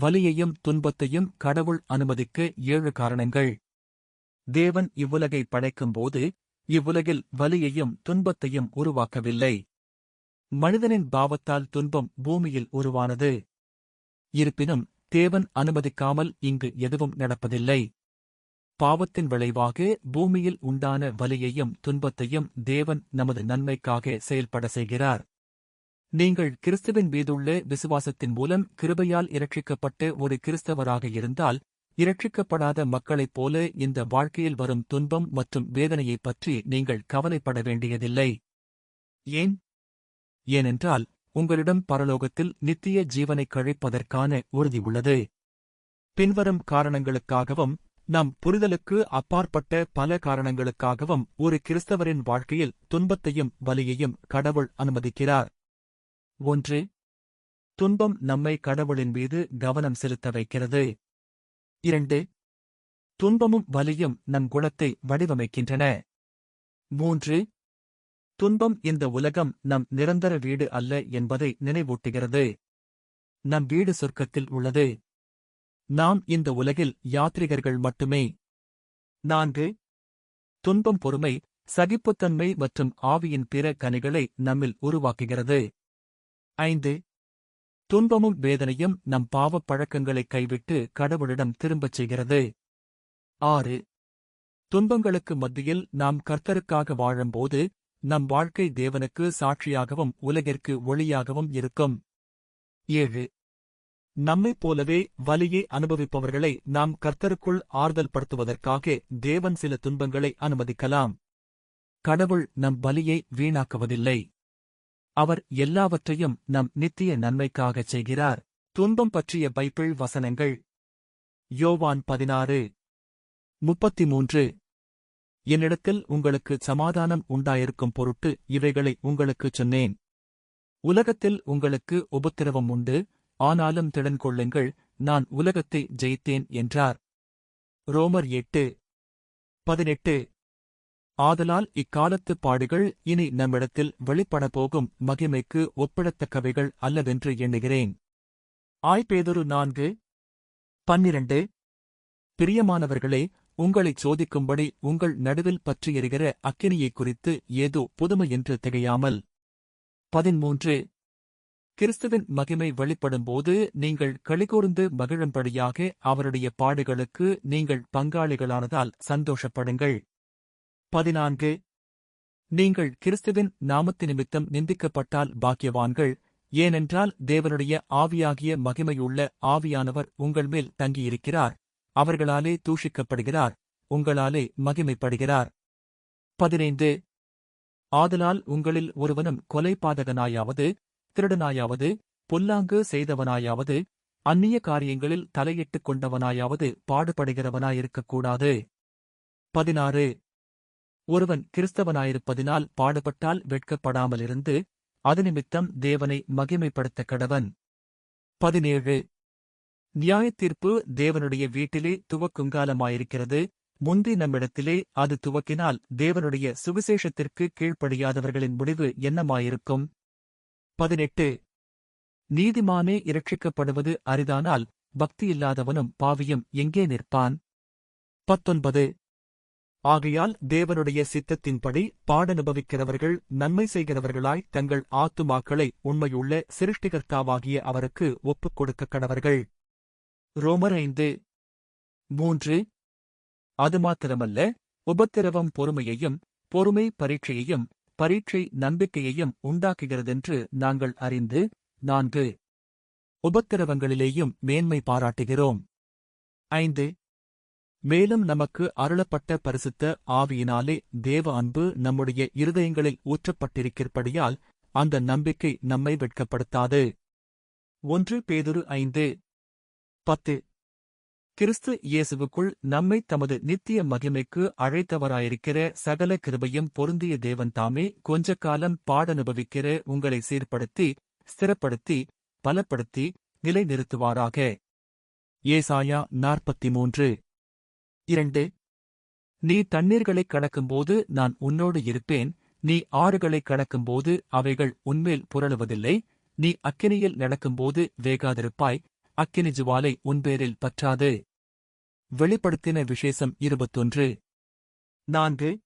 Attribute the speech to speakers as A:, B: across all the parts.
A: வலியையும் துன்பத்தையும் கடவுள் அனுமதிக்க ஏழு காரணங்கள். தேவன் இவ்வுலகை படைக்கும்போது இவ்வுலகில் வலியையும் துன்பத்தையும் உருவாக்கவில்லை. மனிதனின் பாவத்தால் துன்பம் பூமியில் உருவானது. இருப்பினும் தேவன் அனுமதிக்காமல் இங்கு எதுவும் நடப்பதில்லை. பாவத்தின் விளைவாக பூமியில் உண்டான வலியையும் துன்பத்தையும் தேவன் நமது நன்மைக்காக செயல்பட செய்கிறார். நீங்கள் கிறிஸ்துவின் மீதுள்ள விசுவாசத்தின் மூலம் கிருபையால் இரட்சிக்கப்பட்ட ஒரு கிறிஸ்தவராக இருந்தால் இரட்சிக்கப்படாத மக்களைப் போல இந்த வாழ்க்கையில் வரும் துன்பம் மற்றும் வேதனையைப் பற்றி நீங்கள் கவலைப்பட வேண்டியதில்லை. ஏன்? ஏனென்றால் உங்களிடம் பரலோகத்தில் நித்திய ஜீவனைக் கழிப்பதற்கான உறுதி உள்ளது. பின்வரும் காரணங்களுக்காகவும் நம் புரிதலுக்கு அப்பாற்பட்ட பல காரணங்களுக்காகவும் ஒரு கிறிஸ்தவரின் வாழ்க்கையில் துன்பத்தையும் வலியையும் கடவுள் அனுமதிக்கிறார். ஒன்று துன்பம் நம்மை கடவுளின் மீது கவனம் செலுத்த வைக்கிறது. இரண்டு துன்பமும் வலியும் நம் குணத்தை வடிவமைக்கின்றன. மூன்று துன்பம் இந்த உலகம் நம் நிரந்தர வீடு அல்ல என்பதை நினைவூட்டுகிறது. நம் வீடு சொர்க்கத்தில் உள்ளது. நாம் இந்த உலகில் யாத்ரிகர்கள் மட்டுமே. நான்கு துன்பம் பொறுமை சகிப்புத்தன்மை மற்றும் ஆவியின் பிற கனிகளை நம்மில் உருவாக்குகிறது. ஐந்து. துன்பமும் வேதனையும் நம் பாவப் பழக்கங்களை கைவிட்டு கடவுளிடம் திரும்பச் செய்கிறது. ஆறு. துன்பங்களுக்கு மத்தியில் நாம் கர்த்தருக்காக வாழும்போது நம் வாழ்க்கை தேவனுக்கு சாட்சியாகவும் உலகிற்கு ஒளியாகவும் இருக்கும். ஏழு. நம்மைப் போலவே வலியை அனுபவிப்பவர்களை நாம் கர்த்தருக்குள் ஆறுதல் படுத்துவதற்காக தேவன் சில துன்பங்களை அனுமதிக்கலாம். கடவுள் நம் வலியை வீணாக்குவதில்லை. அவர் எல்லாவற்றையும் நம் நித்திய நன்மைக்காகச் செய்கிறார். துன்பம் பற்றிய பைபிள் வசனங்கள். யோவான் பதினாறு முப்பத்தி மூன்று என்னிடத்தில் உங்களுக்கு சமாதானம் உண்டாயிருக்கும் பொருட்டு இவைகளை உங்களுக்குச் சொன்னேன். உலகத்தில் உங்களுக்கு உபத்திரவம் உண்டு ஆனாலும் திடன் கொள்ளுங்கள் நான் உலகத்தை ஜெயித்தேன் என்றார். ரோமர் எட்டு பதினெட்டு. ஆதலால் இக்காலத்து பாடுகள் இனி நம்மிடத்தில் வெளிப்படப் போகும் மகிமைக்கு ஒப்பிடத்தக்கவைகள் அல்லவென்று எண்ணுகிறேன். ஆய்பேதொரு நான்கு பன்னிரண்டு. பிரியமானவர்களே உங்களைச் சோதிக்கும்படி உங்கள் நடுவில் பற்றியெறிகிற அக்கினியைக் குறித்து ஏதோ புதுமை என்று திகையாமல். பதிமூன்று கிறிஸ்துவின் மகிமை வெளிப்படும்போது நீங்கள் களிகூர்ந்து மகிழும்படியாக அவருடைய பாடுகளுக்கு நீங்கள் பங்காளிகளானதால் சந்தோஷப்படுங்கள். பதினான்கு. நீங்கள் கிறிஸ்துவின் நாமத்து நிமித்தம் நிந்திக்கப்பட்டால் பாக்கியவான்கள் ஏனென்றால் தேவனுடைய ஆவியாகிய மகிமையுள்ள ஆவியானவர் உங்கள் மேல் தங்கியிருக்கிறார். அவர்களாலே தூஷிக்கப்படுகிறார் உங்களாலே மகிமைப்படுகிறார். பதினைந்து. ஆதலால் உங்களில் ஒருவனும் கொலைபாதகனாயாவது திருடனாயாவது பொல்லாங்கு செய்தவனாயாவது அந்நிய காரியங்களில் தலையிட்டுக் கொண்டவனாயாவது பாடுபடுகிறவனாயிருக்கக்கூடாது. பதினாறு. ஒருவன் கிறிஸ்தவனாயிருப்பதினால் பாடுபட்டால் வெட்கப்படாமலிருந்து அது நிமித்தம் தேவனை மகிமைப்படுத்த கடவன். பதினேழு. நியாயத்தீர்ப்பு தேவனுடைய வீட்டிலே துவக்குங்காலமாயிருக்கிறது முந்தி நம்மிடத்திலே அது துவக்கினால் தேவனுடைய சுவிசேஷத்திற்கு கீழ்ப்படியாதவர்களின் முடிவு என்னமாயிருக்கும்? பதினெட்டு. நீதிமானே இரட்சிக்கப்படுவது அரிதானால் பக்தியில்லாதவனும் பாவியும் எங்கே நிற்பான்? பத்தொன்பது. ஆகையால் தேவனுடைய சித்தத்தின்படி பாடனுபவிக்கிறவர்கள் நன்மை செய்கிறவர்களாய் தங்கள் ஆத்துமாக்களை உண்மையுள்ள சிருஷ்டிகர்த்தாவாகிய அவருக்கு ஒப்புக் கொடுக்க கடவர்கள். ரோமர் ஐந்து மூன்று. அது மாத்திரமல்ல உபத்திரவம் பொறுமையையும் பொறுமை பரீட்சையையும் பரீட்சை நம்பிக்கையையும் உண்டாக்குகிறதென்று நாங்கள் அறிந்து நான்கு. உபத்திரவங்களிலேயும் மேன்மை பாராட்டுகிறோம். ஐந்து. மேலும் நமக்கு அருளப்பட்ட பரிசுத்த ஆவியினாலே தேவ அன்பு நம்முடைய இருதயங்களில் ஊற்றப்பட்டிருக்கிறபடியால் அந்த நம்பிக்கை நம்மை வெட்கப்படுத்தாது. ஒன்று பேதுரு ஐந்து. பத்து. கிறிஸ்து இயேசுவுக்குள் நம்மை தமது நித்திய மகிமைக்கு அழைத்தவராயிருக்கிற சகல கிருபையும் பொருந்திய தேவன் தாமே கொஞ்ச காலம் பாடனுபவிக்கிற உங்களை சீர்படுத்தி ஸ்திரப்படுத்தி பலப்படுத்தி நிலைநிறுத்துவாராக. ஏசாயா நாற்பத்தி மூன்று இரண்டு நீ தண்ணீர்களைக் கடக்கும்போது நான் உன்னோடு இருப்பேன். நீ ஆறுகளைக் கடக்கும்போது அவைகள் உன்மேல் புரளுவதில்லை. நீ அக்கினியில் நடக்கும்போது வேகாதிருப்பாய். அக்கினி ஜுவாலை உன்பேரில் பற்றாது. வெளிப்படுத்தின விசேஷம் இருபத்தொன்று. நான்கு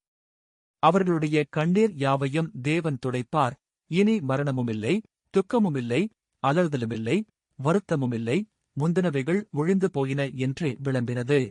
A: அவர்களுடைய கண்ணீர் யாவையும் தேவன் துடைப்பார். இனி மரணமுமில்லை துக்கமுமில்லை அலறுதலுமில்லை வருத்தமுமில்லை. முந்தினவைகள் ஒழிந்து போயின என்று விளம்பினது.